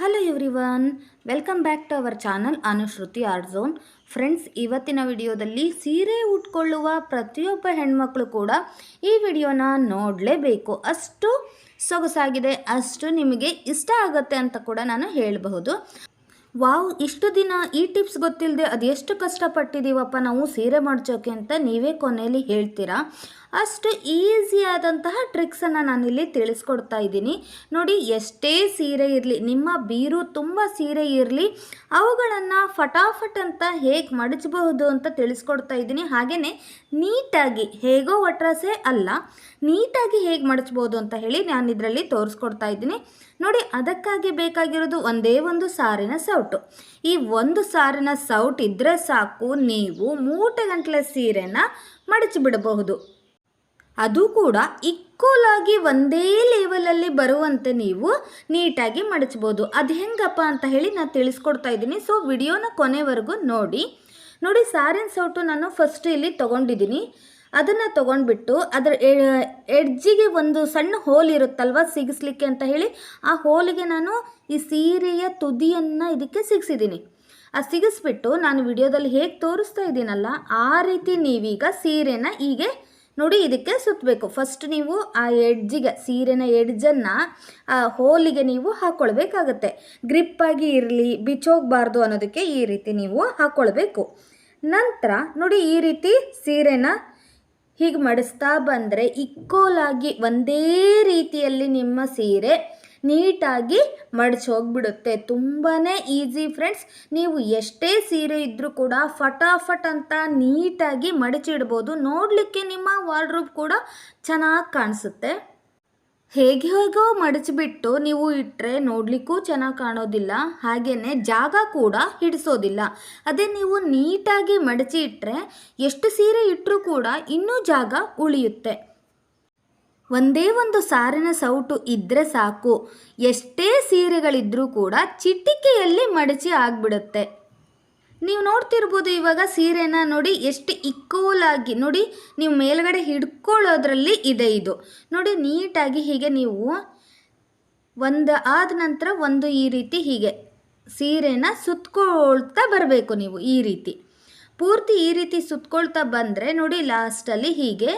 Hello everyone welcome back to our channel Anushruti art zone friends ಇವತ್ತಿನ ವಿಡಿಯೋದಲ್ಲಿ ಸೀರೆ ಉಟ್ಕೊಳ್ಳುವ ಪ್ರತಿಯೊಬ್ಬ ಹೆಣ್ಮಕ್ಳು ಕೂಡ ಈ ವಿಡಿಯೋನ ನೋಡಲೇಬೇಕು. ಅಷ್ಟು ಸೊಗಸಾಗಿದೆ, ಅಷ್ಟು ನಿಮಗೆ ಇಷ್ಟ ಆಗುತ್ತೆ ಅಂತ ಕೂಡ ನಾನು ಹೇಳಬಹುದು. ವಾವ್, ಇಷ್ಟು ದಿನ ಈ ಟಿಪ್ಸ್ ಗೊತ್ತಿಲ್ಲದೆ ಅದೆಷ್ಟು ಕಷ್ಟಪಟ್ಟಿದ್ದೀವಪ್ಪ ನಾವು ಸೀರೆ ಮಡ್ಚೋಕೆ ಅಂತ ನೀವೇ ಕೊನೆಯಲ್ಲಿ ಹೇಳ್ತೀರಾ? ಅಷ್ಟು ಈಸಿಯಾದಂತಹ ಟ್ರಿಕ್ಸನ್ನು ನಾನಿಲ್ಲಿ ತಿಳಿಸ್ಕೊಡ್ತಾ ಇದ್ದೀನಿ. ನೋಡಿ, ಎಷ್ಟೇ ಸೀರೆ ಇರಲಿ, ನಿಮ್ಮ ಬೀರು ತುಂಬ ಸೀರೆ ಇರಲಿ, ಅವುಗಳನ್ನು ಫಟಾಫಟ್ ಅಂತ ಹೇಗೆ ಮಡಚಬಹುದು ಅಂತ ತಿಳಿಸ್ಕೊಡ್ತಾ ಇದ್ದೀನಿ. ಹಾಗೆಯೇ ನೀಟಾಗಿ ಹೇಗೋ ಒಟ್ರಾಸೆ ಅಲ್ಲ, ನೀಟಾಗಿ ಹೇಗೆ ಮಡಚ್ಬೋದು ಅಂತ ಹೇಳಿ ನಾನು ಇದರಲ್ಲಿ ತೋರಿಸ್ಕೊಡ್ತಾ ಇದ್ದೀನಿ. ನೋಡಿ, ಅದಕ್ಕಾಗಿ ಬೇಕಾಗಿರೋದು ಒಂದೇ ಒಂದು ಸಾರಿನ ಸೌಟು. ಈ ಒಂದು ಸಾರಿನ ಸೌಟ್ ಇದ್ದರೆ ಸಾಕು, ನೀವು ಮೂಟೆ ಗಂಟಲೆ ಸೀರೆನ ಮಡಚಿಬಿಡಬಹುದು ಅದು ಕೂಡ ಈಕ್ವಲ್ ಆಗಿ ಒಂದೇ ಲೆವೆಲಲ್ಲಿ ಬರುವಂತೆ ನೀವು ನೀಟಾಗಿ ಮಡಚ್ಬೋದು. ಅದು ಹೆಂಗಪ್ಪ ಅಂತ ಹೇಳಿ ನಾನು ತಿಳಿಸ್ಕೊಡ್ತಾ ಇದ್ದೀನಿ. ಸೊ ವಿಡಿಯೋನ ಕೊನೆವರೆಗೂ ನೋಡಿ. ನೋಡಿ ಸ್ಯಾರಿನ ಸೌಟು ನಾನು ಫಸ್ಟ್ ಇಲ್ಲಿ ತೊಗೊಂಡಿದ್ದೀನಿ. ಅದನ್ನು ತೊಗೊಂಡ್ಬಿಟ್ಟು ಅದರ ಎಡ್ಜಿಗೆ ಒಂದು ಸಣ್ಣ ಹೋಲ್ ಇರುತ್ತಲ್ವ ಸಿಗಿಸ್ಲಿಕ್ಕೆ ಅಂತ ಹೇಳಿ, ಆ ಹೋಲಿಗೆ ನಾನು ಈ ಸೀರೆಯ ತುದಿಯನ್ನು ಇದಕ್ಕೆ ಸಿಗಿಸಿದ್ದೀನಿ. ಆ ಸಿಗಿಸ್ಬಿಟ್ಟು ನಾನು ವಿಡಿಯೋದಲ್ಲಿ ಹೇಗೆ ತೋರಿಸ್ತಾ ಇದ್ದೀನಲ್ಲ, ಆ ರೀತಿ ನೀವೀಗ ಸೀರೆನ ಹೀಗೆ ನೋಡಿ ಇದಕ್ಕೆ ಸುತ್ತಬೇಕು ಫಸ್ಟ್ ನೀವು ಆ ಎಡ್ಜಿಗೆ ಸೀರೆನ ಎಡ್ಜನ್ನು ಆ ಹೋಲಿಗೆ ನೀವು ಹಾಕ್ಕೊಳ್ಬೇಕಾಗತ್ತೆ ಗ್ರಿಪ್ಪಾಗಿ ಇರಲಿ, ಬಿಚ್ಚೋಗಬಾರ್ದು ಅನ್ನೋದಕ್ಕೆ ಈ ರೀತಿ ನೀವು ಹಾಕ್ಕೊಳ್ಬೇಕು ನಂತರ ನೋಡಿ ಈ ರೀತಿ ಸೀರೆನ ಹೀಗೆ ಮಡಿಸ್ತಾ ಬಂದರೆ ಇಕ್ಕೋಲಾಗಿ ಒಂದೇ ರೀತಿಯಲ್ಲಿ ನಿಮ್ಮ ಸೀರೆ ನೀಟಾಗಿ ಮಡಚಿ ಹೋಗ್ಬಿಡುತ್ತೆ. ತುಂಬಾ ಈಸಿ ಫ್ರೆಂಡ್ಸ್. ನೀವು ಎಷ್ಟೇ ಸೀರೆ ಇದ್ದರೂ ಕೂಡ ಫಟಾಫಟ್ ಅಂತ ನೀಟಾಗಿ ಮಡಚಿಡ್ಬೋದು. ನೋಡಲಿಕ್ಕೆ ನಿಮ್ಮ ವಾರ್ಡ್ರೂಬ್ ಕೂಡ ಚೆನ್ನಾಗಿ ಕಾಣಿಸುತ್ತೆ. ಹೇಗೆ ಹೇಗೋ ಮಡಚಿಬಿಟ್ಟು ನೀವು ಇಟ್ಟರೆ ನೋಡಲಿಕ್ಕೂ ಚೆನ್ನಾಗಿ ಕಾಣೋದಿಲ್ಲ. ಹಾಗೆಯೇ ಜಾಗ ಕೂಡ ಹಿಡಿಸೋದಿಲ್ಲ. ಅದೇ ನೀವು ನೀಟಾಗಿ ಮಡಚಿ ಇಟ್ಟರೆ ಎಷ್ಟು ಸೀರೆ ಇಟ್ಟರೂ ಕೂಡ ಇನ್ನೂ ಜಾಗ ಉಳಿಯುತ್ತೆ. ಒಂದೇ ಒಂದು ಸಾರಿನ ಸೌಟು ಇದ್ದರೆ ಸಾಕು. ಎಷ್ಟೇ ಸೀರೆಗಳಿದ್ರೂ ಕೂಡ ಚಿಟಿಕೆಯಲ್ಲಿ ಮಡಚಿ ಆಗಿಬಿಡುತ್ತೆ. ನೀವು ನೋಡ್ತಿರ್ಬೋದು ಇವಾಗ ಸೀರೆನ ನೋಡಿ ಎಷ್ಟು ಇಕ್ಕೋಲಾಗಿ ನೋಡಿ ನೀವು ಮೇಲ್ಗಡೆ ಹಿಡ್ಕೊಳ್ಳೋದ್ರಲ್ಲಿ ಇದೆ ಇದು. ನೋಡಿ ನೀಟಾಗಿ ಹೀಗೆ ನೀವು ಒಂದು ಆದ ನಂತರ ಒಂದು ಈ ರೀತಿ ಹೀಗೆ ಸೀರೆನ ಸುತ್ಕೊಳ್ತಾ ಬರಬೇಕು ನೀವು ಈ ರೀತಿ. ಪೂರ್ತಿ ಈ ರೀತಿ ಸುತ್ಕೊಳ್ತಾ ಬಂದರೆ ನೋಡಿ ಲಾಸ್ಟಲ್ಲಿ ಹೀಗೆ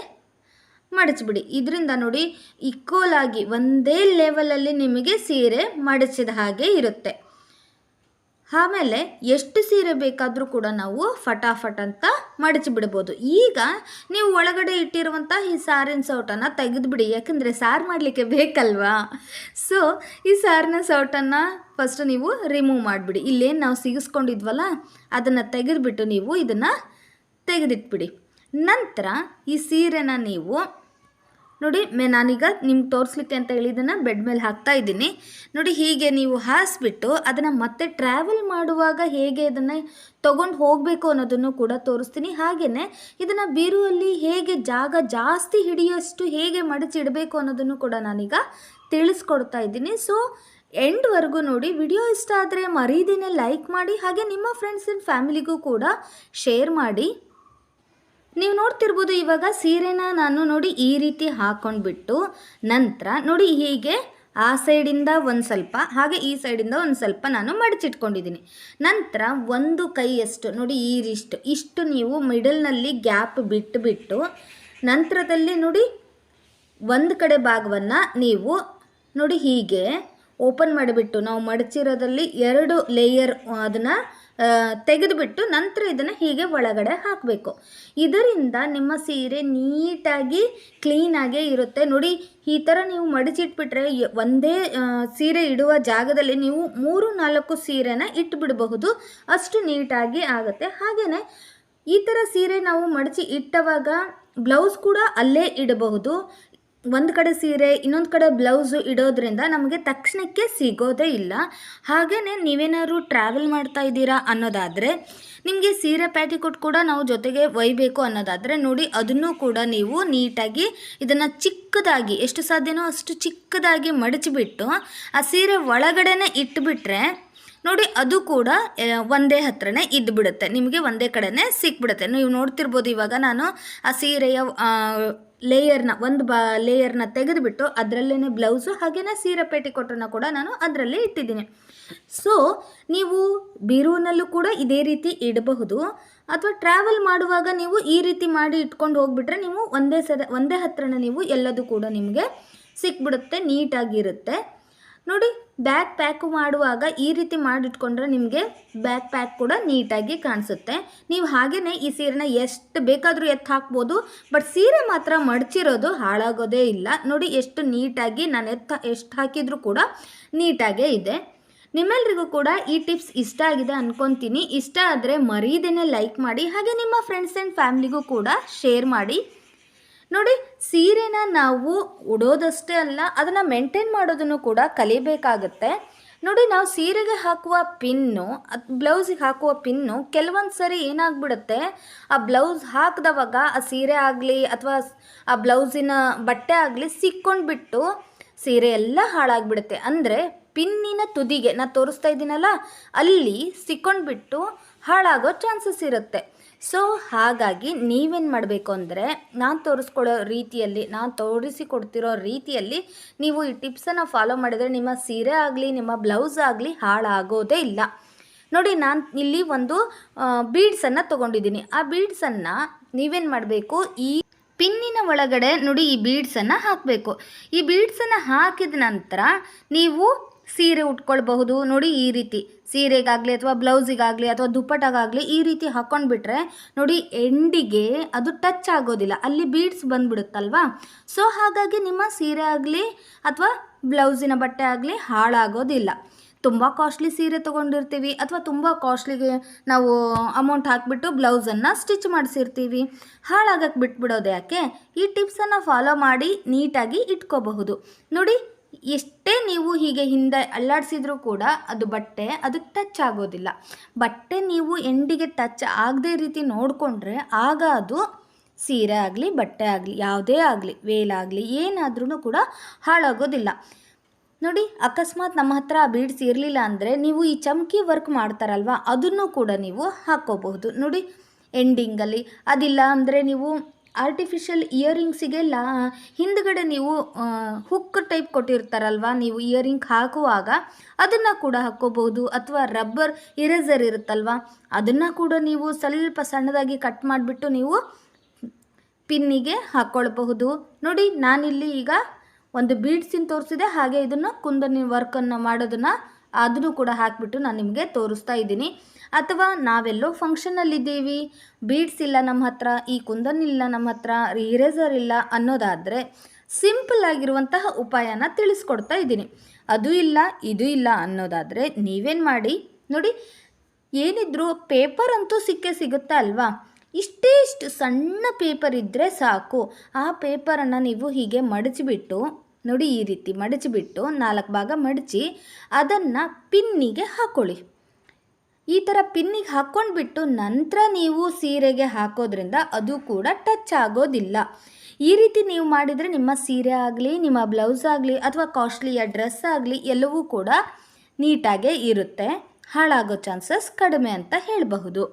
ಮಡಚಿಬಿಡಿ. ಇದರಿಂದ ನೋಡಿ ಇಕ್ವಲಾಗಿ ಒಂದೇ ಲೆವೆಲಲ್ಲಿ ನಿಮಗೆ ಸೀರೆ ಮಡಚಿದ ಹಾಗೆ ಇರುತ್ತೆ. ಆಮೇಲೆ ಎಷ್ಟು ಸೀರೆ ಬೇಕಾದರೂ ಕೂಡ ನಾವು ಫಟಾಫಟ್ ಅಂತ ಮಡಚಿ ಬಿಡ್ಬೋದು ಈಗ ನೀವು ಒಳಗಡೆ ಇಟ್ಟಿರುವಂಥ ಈ ಸಾರಿನ ಸೌಟನ್ನು ತೆಗೆದುಬಿಡಿ. ಯಾಕಂದರೆ ಸಾರು ಮಾಡಲಿಕ್ಕೆ ಬೇಕಲ್ವಾ? ಸೊ ಈ ಸಾರಿನ ಸೌಟನ್ನು ಫಸ್ಟ್ ನೀವು ರಿಮೂವ್ ಮಾಡಿಬಿಡಿ. ಇಲ್ಲೇನು ನಾವು ಸಿಗಿಸ್ಕೊಂಡಿದ್ವಲ್ಲ, ಅದನ್ನು ತೆಗೆದುಬಿಟ್ಟು ನೀವು ಇದನ್ನು ತೆಗೆದಿಟ್ಬಿಡಿ. ನಂತರ ಈ ಸೀರೆನ ನೀವು ನೋಡಿ, ಮೇ, ನಾನೀಗ ನಿಮ್ಗೆ ತೋರಿಸ್ಲಿಕ್ಕೆ ಅಂತ ಹೇಳಿದ್ದನ್ನು ಬೆಡ್ ಮೇಲೆ ಹಾಕ್ತಾ ಇದ್ದೀನಿ. ನೋಡಿ, ಹೀಗೆ ನೀವು ಹಾಸಿಬಿಟ್ಟು ಅದನ್ನು ಮತ್ತೆ ಟ್ರಾವೆಲ್ ಮಾಡುವಾಗ ಹೇಗೆ ಇದನ್ನು ತೊಗೊಂಡು ಹೋಗಬೇಕು ಅನ್ನೋದನ್ನು ಕೂಡ ತೋರಿಸ್ತೀನಿ. ಹಾಗೆಯೇ ಇದನ್ನು ಬೀರುವಲ್ಲಿ ಹೇಗೆ ಜಾಗ ಜಾಸ್ತಿ ಹಿಡಿಯೋಷ್ಟು ಹೇಗೆ ಮಡಚಿಡಬೇಕು ಅನ್ನೋದನ್ನು ಕೂಡ ನಾನೀಗ ತಿಳಿಸ್ಕೊಡ್ತಾ ಇದ್ದೀನಿ. ಸೊ ಎಂಡ್ವರೆಗೂ ನೋಡಿ, ವಿಡಿಯೋ ಇಷ್ಟ ಆದರೆ ಮರೀದಿನೇ ಲೈಕ್ ಮಾಡಿ, ಹಾಗೆ ನಿಮ್ಮ ಫ್ರೆಂಡ್ಸ್ ಆ್ಯಂಡ್ ಫ್ಯಾಮಿಲಿಗೂ ಕೂಡ ಶೇರ್ ಮಾಡಿ. ನೀವು ನೋಡ್ತಿರ್ಬೋದು ಇವಾಗ ಸೀರೆನ ನಾನು ನೋಡಿ ಈ ರೀತಿ ಹಾಕೊಂಡ್ಬಿಟ್ಟು ನಂತರ ನೋಡಿ ಹೀಗೆ ಆ ಸೈಡಿಂದ ಒಂದು ಸ್ವಲ್ಪ, ಹಾಗೆ ಈ ಸೈಡಿಂದ ಒಂದು ಸ್ವಲ್ಪ ನಾನು ಮಡಚಿಟ್ಕೊಂಡಿದ್ದೀನಿ. ನಂತರ ಒಂದು ಕೈಯಷ್ಟು, ನೋಡಿ ಈರಿಷ್ಟು ಇಷ್ಟು ನೀವು ಮಿಡಲ್ನಲ್ಲಿ ಗ್ಯಾಪ್ ಬಿಟ್ಟು ಬಿಟ್ಟು ನಂತರದಲ್ಲಿ ನೋಡಿ ಒಂದು ಕಡೆ ಭಾಗವನ್ನು ನೀವು ನೋಡಿ ಹೀಗೆ ಓಪನ್ ಮಾಡಿಬಿಟ್ಟು ನಾವು ಮಡಚಿರೋದಲ್ಲಿ ಎರಡು ಲೇಯರ್ ಅದನ್ನು ತೆಗೆದುಬಿಟ್ಟು ನಂತರ ಇದನ್ನು ಹೀಗೆ ಒಳಗಡೆ ಹಾಕಬೇಕು. ಇದರಿಂದ ನಿಮ್ಮ ಸೀರೆ ನೀಟಾಗಿ ಕ್ಲೀನಾಗೇ ಇರುತ್ತೆ. ನೋಡಿ, ಈ ಥರ ನೀವು ಮಡಚಿಟ್ಬಿಟ್ರೆ ಒಂದೇ ಸೀರೆ ಇಡುವ ಜಾಗದಲ್ಲಿ ನೀವು ಮೂರು, ನಾಲ್ಕು ಸೀರೆನ ಇಟ್ಟುಬಿಡಬಹುದು ಅಷ್ಟು ನೀಟಾಗಿ ಆಗುತ್ತೆ. ಹಾಗೆಯೇ ಈ ಥರ ಸೀರೆ ನಾವು ಮಡಚಿ ಇಟ್ಟವಾಗ ಬ್ಲೌಸ್ ಕೂಡ ಅಲ್ಲೇ ಇಡಬಹುದು. ಒಂದು ಕಡೆ ಸೀರೆ, ಇನ್ನೊಂದು ಕಡೆ ಬ್ಲೌಸು ಇಡೋದ್ರಿಂದ ನಮಗೆ ತಕ್ಷಣಕ್ಕೆ ಸಿಗೋದೇ ಇಲ್ಲ. ಹಾಗೆಯೇ ನೀವೇನಾದ್ರು ಟ್ರಾವೆಲ್ ಮಾಡ್ತಾ ಇದ್ದೀರಾ ಅನ್ನೋದಾದರೆ, ನಿಮಗೆ ಸೀರೆ ಪ್ಯಾಟಿಕೋಟ್ ಕೂಡ ನಾವು ಜೊತೆಗೆ ಒಯ್ಬೇಕು ಅನ್ನೋದಾದರೆ ನೋಡಿ, ಅದನ್ನು ಕೂಡ ನೀವು ನೀಟಾಗಿ ಇದನ್ನು ಚಿಕ್ಕದಾಗಿ, ಎಷ್ಟು ಸಾಧ್ಯನೋ ಅಷ್ಟು ಚಿಕ್ಕದಾಗಿ ಮಡಚಿಬಿಟ್ಟು, ಆ ಸೀರೆ ಒಳಗಡೆನೆ ಇಟ್ಬಿಟ್ರೆ ನೋಡಿ, ಅದು ಕೂಡ ಒಂದೇ ಹತ್ರನೇ ಇದ್ದು ಬಿಡುತ್ತೆ ನಿಮಗೆ ಒಂದೇ ಕಡೆನೇ ಸಿಕ್ಬಿಡುತ್ತೆ. ನೀವು ನೋಡ್ತಿರ್ಬೋದು ಇವಾಗ ನಾನು ಆ ಸೀರೆಯ ಲೇಯರ್ನ, ಒಂದು ಬಾ, ಲೇಯರ್ನ ತೆಗೆದುಬಿಟ್ಟು ಅದರಲ್ಲೇ ಬ್ಲೌಸು ಹಾಗೆಯೇ ಸೀರೆ ಪೇಟಿಕೊಟ್ಟನ್ನು ಕೂಡ ನಾನು ಅದರಲ್ಲೇ ಇಟ್ಟಿದ್ದೀನಿ. ಸೊ, ನೀವು ಬೀರೂನಲ್ಲೂ ಕೂಡ ಇದೇ ರೀತಿ ಇಡಬಹುದು. ಅಥವಾ ಟ್ರಾವೆಲ್ ಮಾಡುವಾಗ ನೀವು ಈ ರೀತಿ ಮಾಡಿ ಇಟ್ಕೊಂಡು ಹೋಗ್ಬಿಟ್ರೆ ನೀವು ಒಂದೇ ಸರ, ಒಂದೇ ಹತ್ರನ ನೀವು ಎಲ್ಲದೂ ಕೂಡ ನಿಮಗೆ ಸಿಕ್ಬಿಡುತ್ತೆ, ನೀಟಾಗಿರುತ್ತೆ. ನೋಡಿ ಬ್ಯಾಗ್ ಪ್ಯಾಕ್ ಮಾಡುವಾಗ ಈ ರೀತಿ ಮಾಡಿಟ್ಕೊಂಡ್ರೆ ನಿಮಗೆ ಬ್ಯಾಕ್ ಪ್ಯಾಕ್ ಕೂಡ ನೀಟಾಗಿ ಕಾಣಿಸುತ್ತೆ. ನೀವು ಹಾಗೆಯೇ ಈ ಸೀರೆನ ಎಷ್ಟು ಬೇಕಾದರೂ ಎತ್ತು ಹಾಕ್ಬೋದು, ಬಟ್ ಸೀರೆ ಮಾತ್ರ ಮಡಚಿರೋದು ಹಾಳಾಗೋದೇ ಇಲ್ಲ. ನೋಡಿ ಎಷ್ಟು ನೀಟಾಗಿ ನಾನು ಎತ್ತ ಎಷ್ಟು ಹಾಕಿದರೂ ಕೂಡ ನೀಟಾಗೇ ಇದೆ. ನಿಮ್ಮೆಲ್ರಿಗೂ ಕೂಡ ಈ ಟಿಪ್ಸ್ ಇಷ್ಟ ಆಗಿದೆ ಅನ್ಕೊಂತೀನಿ. ಇಷ್ಟ ಆದರೆ ಮರೀದೇನೆ ಲೈಕ್ ಮಾಡಿ, ಹಾಗೆ ನಿಮ್ಮ ಫ್ರೆಂಡ್ಸ್ ಆ್ಯಂಡ್ ಫ್ಯಾಮ್ಲಿಗೂ ಕೂಡ ಶೇರ್ ಮಾಡಿ. ನೋಡಿ, ಸೀರೆನ ನಾವು ಉಡೋದಷ್ಟೇ ಅಲ್ಲ, ಅದನ್ನು ಮೇಂಟೈನ್ ಮಾಡೋದನ್ನು ಕೂಡ ಕಲಿಬೇಕಾಗುತ್ತೆ. ನೋಡಿ, ನಾವು ಸೀರೆಗೆ ಹಾಕುವ ಪಿನ್ನು ಬ್ಲೌಸಿಗೆ ಹಾಕುವ ಪಿನ್ನು ಕೆಲವೊಂದು ಸರಿ ಏನಾಗ್ಬಿಡುತ್ತೆ, ಆ ಬ್ಲೌಸ್ ಹಾಕಿದವಾಗ ಆ ಸೀರೆ ಆಗಲಿ ಅಥವಾ ಆ ಬ್ಲೌಸಿನ ಬಟ್ಟೆ ಆಗಲಿ ಸಿಕ್ಕೊಂಡ್ಬಿಟ್ಟು ಸೀರೆ ಎಲ್ಲ ಹಾಳಾಗ್ಬಿಡುತ್ತೆ. ಅಂದರೆ ಪಿನ್ನಿನ ತುದಿಗೆ ನಾನು ತೋರಿಸ್ತಾ ಇದ್ದೀನಲ್ಲ, ಅಲ್ಲಿ ಸಿಕ್ಕೊಂಡ್ಬಿಟ್ಟು ಹಾಳಾಗೋ ಚಾನ್ಸಸ್ ಇರುತ್ತೆ. ಸೊ ಹಾಗಾಗಿ ನೀವೇನು ಮಾಡಬೇಕು ಅಂದರೆ, ನಾನು ತೋರಿಸ್ಕೊಡೋ ರೀತಿಯಲ್ಲಿ, ನಾನು ತೋರಿಸಿಕೊಡ್ತಿರೋ ರೀತಿಯಲ್ಲಿ ನೀವು ಈ ಟಿಪ್ಸನ್ನು ಫಾಲೋ ಮಾಡಿದರೆ ನಿಮ್ಮ ಸೀರೆ ಆಗಲಿ, ನಿಮ್ಮ ಬ್ಲೌಸ್ ಆಗಲಿ ಹಾಳಾಗೋದೇ ಇಲ್ಲ. ನೋಡಿ, ನಾನು ಇಲ್ಲಿ ಒಂದು ಬೀಡ್ಸನ್ನು ತೊಗೊಂಡಿದ್ದೀನಿ. ಆ ಬೀಡ್ಸನ್ನು ನೀವೇನು ಮಾಡಬೇಕು? ಈ ಪಿನ್ನಿನ ಒಳಗಡೆ ನೋಡಿ ಈ ಬೀಡ್ಸನ್ನು ಹಾಕಬೇಕು. ಈ ಬೀಡ್ಸನ್ನು ಹಾಕಿದ ನಂತರ ನೀವು ಸೀರೆ ಉಟ್ಕೊಳ್ಬಹುದು. ನೋಡಿ ಈ ರೀತಿ. ಸೀರೆಗಾಗಲಿ ಅಥವಾ ಬ್ಲೌಸಿಗಾಗಲಿ ಅಥವಾ ದುಪ್ಪಟಗಾಗಲಿ ಈ ರೀತಿ ಹಾಕ್ಕೊಂಡ್ಬಿಟ್ರೆ ನೋಡಿ ಎಂಡಿಗೆ ಅದು ಟಚ್ ಆಗೋದಿಲ್ಲ. ಅಲ್ಲಿ ಬೀಡ್ಸ್ ಬಂದ್ಬಿಡುತ್ತಲ್ವಾ? ಸೊ ಹಾಗಾಗಿ ನಿಮ್ಮ ಸೀರೆ ಆಗಲಿ ಅಥವಾ ಬ್ಲೌಸಿನ ಬಟ್ಟೆ ಆಗಲಿ ಹಾಳಾಗೋದಿಲ್ಲ. ತುಂಬ ಕಾಸ್ಟ್ಲಿ ಸೀರೆ ತೊಗೊಂಡಿರ್ತೀವಿ ಅಥವಾ ತುಂಬ ಕಾಸ್ಟ್ಲಿಗೆ ನಾವು ಅಮೌಂಟ್ ಹಾಕಿಬಿಟ್ಟು ಬ್ಲೌಸನ್ನು ಸ್ಟಿಚ್ ಮಾಡಿಸಿರ್ತೀವಿ. ಹಾಳಾಗಕ್ಕೆ ಬಿಟ್ಬಿಡೋದು ಯಾಕೆ? ಈ ಟಿಪ್ಸನ್ನು ಫಾಲೋ ಮಾಡಿ ನೀಟಾಗಿ ಇಟ್ಕೋಬಹುದು. ನೋಡಿ ಎಷ್ಟೇ ನೀವು ಹೀಗೆ ಹಿಂದೆ ಅಲ್ಲಾಡಿಸಿದ್ರೂ ಕೂಡ ಅದು ಬಟ್ಟೆ ಅದಕ್ಕೆ ಟಚ್ ಆಗೋದಿಲ್ಲ. ಬಟ್ಟೆ ನೀವು ಎಂಡಿಗೆ ಟಚ್ ಆಗದೇ ರೀತಿ ನೋಡಿಕೊಂಡ್ರೆ ಆಗ ಅದು ಸೀರೆ ಆಗಲಿ, ಬಟ್ಟೆ ಆಗಲಿ, ಯಾವುದೇ ಆಗಲಿ ವೇಲಾಗಲಿ ಏನಾದ್ರೂ ಕೂಡ ಹಾಳಾಗೋದಿಲ್ಲ. ನೋಡಿ, ಅಕಸ್ಮಾತ್ ನಮ್ಮ ಹತ್ರ ಆ ಬೀಡ್ಸ್ ಇರಲಿಲ್ಲ ಅಂದರೆ ನೀವು ಈ ಚಮಕಿ ವರ್ಕ್ ಮಾಡ್ತಾರಲ್ವ, ಅದನ್ನು ಕೂಡ ನೀವು ಹಾಕ್ಕೋಬಹುದು. ನೋಡಿ ಎಂಡಿಂಗಲ್ಲಿ ಅದಿಲ್ಲ ಅಂದರೆ ನೀವು ಆರ್ಟಿಫಿಷಿಯಲ್ ಇಯರಿಂಗ್ಸಿಗೆಲ್ಲ ಹಿಂದ್ಗಡೆ ನೀವು ಹುಕ್ ಟೈಪ್ ಕೊಟ್ಟಿರ್ತಾರಲ್ವ, ನೀವು ಇಯರಿಂಗ್ ಹಾಕುವಾಗ, ಅದನ್ನು ಕೂಡ ಹಾಕ್ಕೋಬಹುದು. ಅಥವಾ ರಬ್ಬರ್ ಇರೇಸರ್ ಇರುತ್ತಲ್ವ, ಅದನ್ನು ಕೂಡ ನೀವು ಸ್ವಲ್ಪ ಸಣ್ಣದಾಗಿ ಕಟ್ ಮಾಡಿಬಿಟ್ಟು ನೀವು ಪಿನ್ನಿಗೆ ಹಾಕ್ಕೊಳ್ಬಹುದು ನೋಡಿ, ನಾನಿಲ್ಲಿ ಈಗ ಒಂದು ಬೀಡ್ಸಿನ ತೋರಿಸಿದೆ, ಹಾಗೆ ಇದನ್ನು ಕುಂದನಿ ವರ್ಕನ್ನು ಮಾಡೋದನ್ನು ಅದನ್ನು ಕೂಡ ಹಾಕಿಬಿಟ್ಟು ನಾನು ನಿಮಗೆ ತೋರಿಸ್ತಾ ಇದ್ದೀನಿ. ಅಥವಾ ನಾವೆಲ್ಲೋ ಫಂಕ್ಷನಲ್ಲಿದ್ದೀವಿ ಬೀಡ್ಸ್ ಇಲ್ಲ ನಮ್ಮ ಹತ್ರ, ಈ ಕುಂದನ್ ಇಲ್ಲ ನಮ್ಮ ಹತ್ರ ಇರೇಸರ್ ಇಲ್ಲ ಅನ್ನೋದಾದರೆ ಸಿಂಪಲ್ ಆಗಿರುವಂತಹ ಉಪಾಯನ ತಿಳಿಸ್ಕೊಡ್ತಾ ಇದ್ದೀನಿ. ಅದು ಇಲ್ಲ, ಇದು ಇಲ್ಲ ಅನ್ನೋದಾದರೆ ನೀವೇನು ಮಾಡಿ, ನೋಡಿ, ಏನಿದ್ರು ಪೇಪರ್ ಅಂತೂ ಸಿಕ್ಕೇ ಸಿಗುತ್ತೆ ಅಲ್ವಾ? ಇಷ್ಟೇ ಇಷ್ಟು ಸಣ್ಣ ಪೇಪರ್ ಇದ್ದರೆ ಸಾಕು. ಆ ಪೇಪರನ್ನು ನೀವು ಹೀಗೆ ಮಡಚಿಬಿಟ್ಟು ನೋಡಿ ಈ ರೀತಿ ಮಡಚಿಬಿಟ್ಟು ನಾಲ್ಕು ಭಾಗ ಮಡಚಿ ಅದನ್ನು ಪಿನ್ನಿಗೆ ಹಾಕ್ಕೊಳ್ಳಿ ಈ ಥರ ಪಿನ್ನಿಗೆ ಹಾಕ್ಕೊಂಡ್ಬಿಟ್ಟು ನಂತರ ನೀವು ಸೀರೆಗೆ ಹಾಕೋದ್ರಿಂದ ಅದು ಕೂಡ ಟಚ್ ಆಗೋದಿಲ್ಲ. ಈ ರೀತಿ ನೀವು ಮಾಡಿದರೆ ನಿಮ್ಮ ಸೀರೆ ಆಗಲಿ, ನಿಮ್ಮ ಬ್ಲೌಸ್ ಆಗಲಿ ಅಥವಾ ಕಾಸ್ಟ್ಲಿಯ ಡ್ರೆಸ್ ಆಗಲಿ ಎಲ್ಲವೂ ಕೂಡ ನೀಟಾಗೆ ಇರುತ್ತೆ. ಹಾಳಾಗೋ ಚಾನ್ಸಸ್ ಕಡಿಮೆ ಅಂತ ಹೇಳಬಹುದು.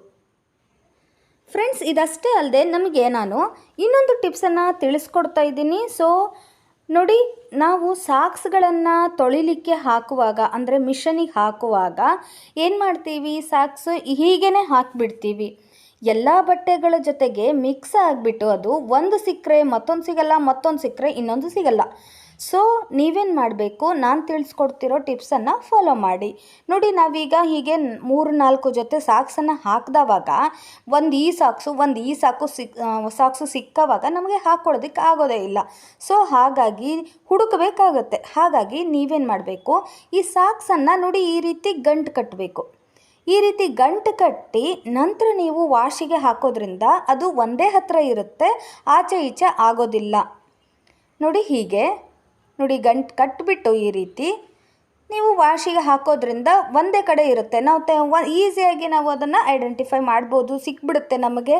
ಫ್ರೆಂಡ್ಸ್, ಇದಷ್ಟೇ ಅಲ್ಲದೆ ನಮಗೆ ನಾನು ಇನ್ನೊಂದು ಟಿಪ್ಸನ್ನು ತಿಳಿಸ್ಕೊಡ್ತಾ ಇದ್ದೀನಿ. ಸೊ ನೋಡಿ, ನಾವು ಸಾಕ್ಸ್ಗಳನ್ನು ತೊಳಿಲಿಕ್ಕೆ ಹಾಕುವಾಗ, ಅಂದರೆ ಮಿಷನಿಗೆ ಹಾಕುವಾಗ ಏನು ಮಾಡ್ತೀವಿ? ಸಾಕ್ಸ್ ಹೀಗೇ ಹಾಕಿಬಿಡ್ತೀವಿ. ಎಲ್ಲ ಬಟ್ಟೆಗಳ ಜೊತೆಗೆ ಮಿಕ್ಸ್ ಆಗಿಬಿಟ್ಟು ಅದು ಒಂದು ಸಿಕ್ಕರೆ ಮತ್ತೊಂದು ಸಿಗಲ್ಲ, ಮತ್ತೊಂದು ಸಿಕ್ಕರೆ ಇನ್ನೊಂದು ಸಿಗಲ್ಲ. ಸೊ ನೀವೇನು ಮಾಡಬೇಕು? ನಾನು ತಿಳಿಸ್ಕೊಡ್ತಿರೋ ಟಿಪ್ಸನ್ನು ಫಾಲೋ ಮಾಡಿ. ನೋಡಿ, ನಾವೀಗ ಹೀಗೆ ಮೂರು ನಾಲ್ಕು ಜೊತೆ ಸಾಕ್ಸನ್ನು ಹಾಕಿದವಾಗ, ಒಂದು ಈ ಸಾಕ್ಸು, ಒಂದು ಈ ಸಾಕು ಸಿಕ್ ಸಾಕ್ಸು ಸಿಕ್ಕವಾಗ ನಮಗೆ ಹಾಕ್ಕೊಳ್ಳೋದಕ್ಕೆ ಆಗೋದೇ ಇಲ್ಲ. ಸೊ ಹಾಗಾಗಿ ಹುಡುಕಬೇಕಾಗತ್ತೆ. ಹಾಗಾಗಿ ನೀವೇನು ಮಾಡಬೇಕು? ಈ ಸಾಕ್ಸನ್ನು ನೋಡಿ ಈ ರೀತಿ ಗಂಟು ಕಟ್ಟಬೇಕು ಈ ರೀತಿ ಗಂಟು ಕಟ್ಟಿ ನಂತರ ನೀವು ವಾಶಿಗೆ ಹಾಕೋದ್ರಿಂದ ಅದು ಒಂದೇ ಹತ್ರ ಇರುತ್ತೆ, ಆಚೆ ಈಚೆ ಆಗೋದಿಲ್ಲ. ನೋಡಿ ಹೀಗೆ. ನೋಡಿ ಗಂಟು ಕಟ್ಟಿಬಿಟ್ಟು ಈ ರೀತಿ ನೀವು ವಾಶಿಗೆ ಹಾಕೋದ್ರಿಂದ ಒಂದೇ ಕಡೆ ಇರುತ್ತೆ. ನಾವು ಈಸಿಯಾಗಿ ನಾವು ಅದನ್ನು ಐಡೆಂಟಿಫೈ ಮಾಡ್ಬೋದು, ಸಿಕ್ಬಿಡುತ್ತೆ ನಮಗೆ.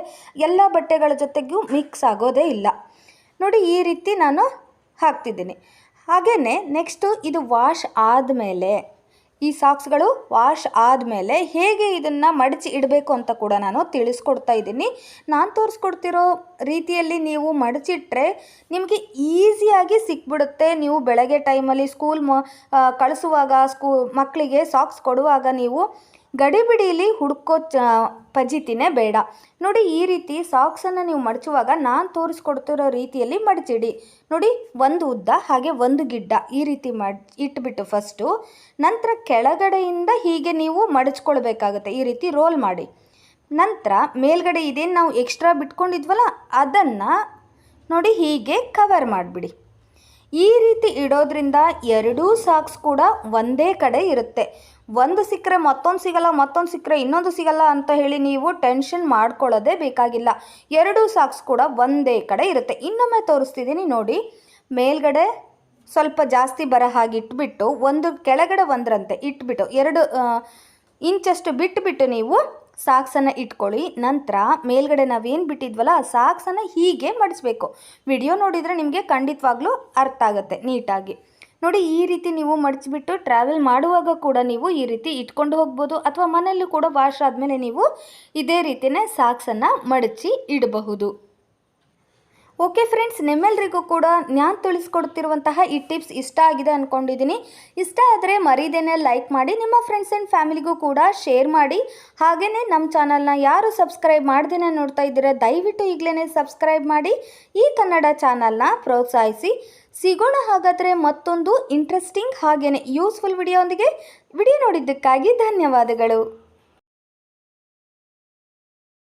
ಎಲ್ಲ ಬಟ್ಟೆಗಳ ಜೊತೆಗೂ ಮಿಕ್ಸ್ ಆಗೋದೇ ಇಲ್ಲ. ನೋಡಿ ಈ ರೀತಿ ನಾನು ಹಾಕ್ತಿದ್ದೀನಿ. ಹಾಗೆಯೇ ನೆಕ್ಸ್ಟು ಇದು ವಾಶ್ ಆದಮೇಲೆ ಈ ಸಾಕ್ಸ್ಗಳು ವಾಶ್ ಆದಮೇಲೆ ಹೇಗೆ ಇದನ್ನು ಮಡಚಿ ಇಡಬೇಕು ಅಂತ ಕೂಡ ನಾನು ತಿಳಿಸ್ಕೊಡ್ತಾ ಇದ್ದೀನಿ. ನಾನು ತೋರಿಸ್ಕೊಡ್ತಿರೋ ರೀತಿಯಲ್ಲಿ ನೀವು ಮಡಚಿಟ್ರೆ ನಿಮಗೆ ಈಸಿಯಾಗಿ ಸಿಕ್ಬಿಡುತ್ತೆ. ನೀವು ಬೆಳಗ್ಗೆ ಟೈಮಲ್ಲಿ ಸ್ಕೂಲ್ ಮ ಕಳಿಸುವಾಗ ಸ್ಕೂ, ಮಕ್ಕಳಿಗೆ ಸಾಕ್ಸ್ ಕೊಡುವಾಗ ನೀವು ಗಡಿಬಿಡಿಲಿ ಹುಡ್ಕೋ ಪಜಿತಿನೇ ಬೇಡ. ನೋಡಿ, ಈ ರೀತಿ ಸಾಕ್ಸನ್ನು ನೀವು ಮಡಚುವಾಗ ನಾನು ತೋರಿಸ್ಕೊಡ್ತಿರೋ ರೀತಿಯಲ್ಲಿ ಮಡಚಿಡಿ. ನೋಡಿ, ಒಂದು ಉದ್ದ, ಹಾಗೆ ಒಂದು ಗಿಡ್ಡ, ಈ ರೀತಿ ಮಡ್, ಇಟ್ಬಿಟ್ಟು ಫಸ್ಟು ನಂತರ ಕೆಳಗಡೆಯಿಂದ ಹೀಗೆ ನೀವು ಮಡಚ್ಕೊಳ್ಬೇಕಾಗುತ್ತೆ. ಈ ರೀತಿ ರೋಲ್ ಮಾಡಿ. ನಂತರ ಮೇಲ್ಗಡೆ ಇದೇನು ನಾವು ಎಕ್ಸ್ಟ್ರಾ ಬಿಟ್ಕೊಂಡಿದ್ವಲ್ಲ, ಅದನ್ನು ನೋಡಿ ಹೀಗೆ ಕವರ್ ಮಾಡಿಬಿಡಿ. ಈ ರೀತಿ ಇಡೋದ್ರಿಂದ ಎರಡೂ ಸಾಕ್ಸ್ ಕೂಡ ಒಂದೇ ಕಡೆ ಇರುತ್ತೆ. ಒಂದು ಸಿಕ್ಕರೆ ಮತ್ತೊಂದು ಸಿಗಲ್ಲ, ಮತ್ತೊಂದು ಸಿಕ್ಕರೆ ಇನ್ನೊಂದು ಸಿಗಲ್ಲ ಅಂತ ಹೇಳಿ ನೀವು ಟೆನ್ಷನ್ ಮಾಡ್ಕೊಳ್ಳೋದೇ ಬೇಕಾಗಿಲ್ಲ. ಎರಡೂ ಸಾಕ್ಸ್ ಕೂಡ ಒಂದೇ ಕಡೆ ಇರುತ್ತೆ. ಇನ್ನೊಮ್ಮೆ ತೋರಿಸ್ತಿದ್ದೀನಿ ನೋಡಿ. ಮೇಲ್ಗಡೆ ಸ್ವಲ್ಪ ಜಾಸ್ತಿ ಬರೋ ಹಾಗೆ ಇಟ್ಬಿಟ್ಟು ಒಂದು ಕೆಳಗಡೆ ಒಂದರಂತೆ ಇಟ್ಬಿಟ್ಟು ಎರಡು ಇಂಚಷ್ಟು ಬಿಟ್ಟುಬಿಟ್ಟು ನೀವು ಸಾಕ್ಸನ್ನು ಇಟ್ಕೊಳ್ಳಿ. ನಂತರ ಮೇಲ್ಗಡೆ ನಾವೇನು ಬಿಟ್ಟಿದ್ವಲ್ಲ, ಆ ಸಾಕ್ಸನ್ನು ಹೀಗೆ ಮಡಿಸ್ಬೇಕು. ವಿಡಿಯೋ ನೋಡಿದರೆ ನಿಮಗೆ ಖಂಡಿತವಾಗ್ಲೂ ಅರ್ಥ ಆಗುತ್ತೆ ನೀಟಾಗಿ. ನೋಡಿ, ಈ ರೀತಿ ನೀವು ಮಡಿಚಿಬಿಟ್ಟು ಟ್ರಾವೆಲ್ ಮಾಡುವಾಗ ಕೂಡ ನೀವು ಈ ರೀತಿ ಇಟ್ಕೊಂಡು ಹೋಗ್ಬೋದು ಅಥವಾ ಮನೆಯಲ್ಲೂ ಕೂಡ ವಾಶ್ ಆದಮೇಲೆ ನೀವು ಇದೇ ರೀತಿಯೇ ಸಾಕ್ಸನ್ನು ಮಡಚಿ ಇಡಬಹುದು. ಓಕೆ ಫ್ರೆಂಡ್ಸ್ ನಿಮ್ಮೆಲ್ಲರಿಗೂ ಕೂಡ ನಾನು ತಿಳಿಸ್ಕೊಡ್ತಿರುವಂತಹ ಈ ಟಿಪ್ಸ್ ಇಷ್ಟ ಆಗಿದೆ ಅಂದ್ಕೊಂಡಿದ್ದೀನಿ ಇಷ್ಟ ಆದರೆ ಮರೀದೇನೆ ಲೈಕ್ ಮಾಡಿ, ನಿಮ್ಮ ಫ್ರೆಂಡ್ಸ್ ಆ್ಯಂಡ್ ಫ್ಯಾಮಿಲಿಗೂ ಕೂಡ ಶೇರ್ ಮಾಡಿ. ಹಾಗೆಯೇ ನಮ್ಮ ಚಾನಲ್ನ ಯಾರು ಸಬ್ಸ್ಕ್ರೈಬ್ ಮಾಡ್ದೇನೆ ನೋಡ್ತಾ ಇದ್ದೀರಾ, ದಯವಿಟ್ಟು ಈಗಲೇ ಸಬ್ಸ್ಕ್ರೈಬ್ ಮಾಡಿ, ಈ ಕನ್ನಡ ಚಾನಲ್ನ ಪ್ರೋತ್ಸಾಹಿಸಿ. ಸಿಗೋಣ ಹಾಗಾದರೆ ಮತ್ತೊಂದು ಇಂಟ್ರೆಸ್ಟಿಂಗ್ ಹಾಗೆಯೇ ಯೂಸ್ಫುಲ್ ವಿಡಿಯೋ ಒಂದಿಗೆ. ವಿಡಿಯೋ ನೋಡಿದ್ದಕ್ಕಾಗಿ ಧನ್ಯವಾದಗಳು.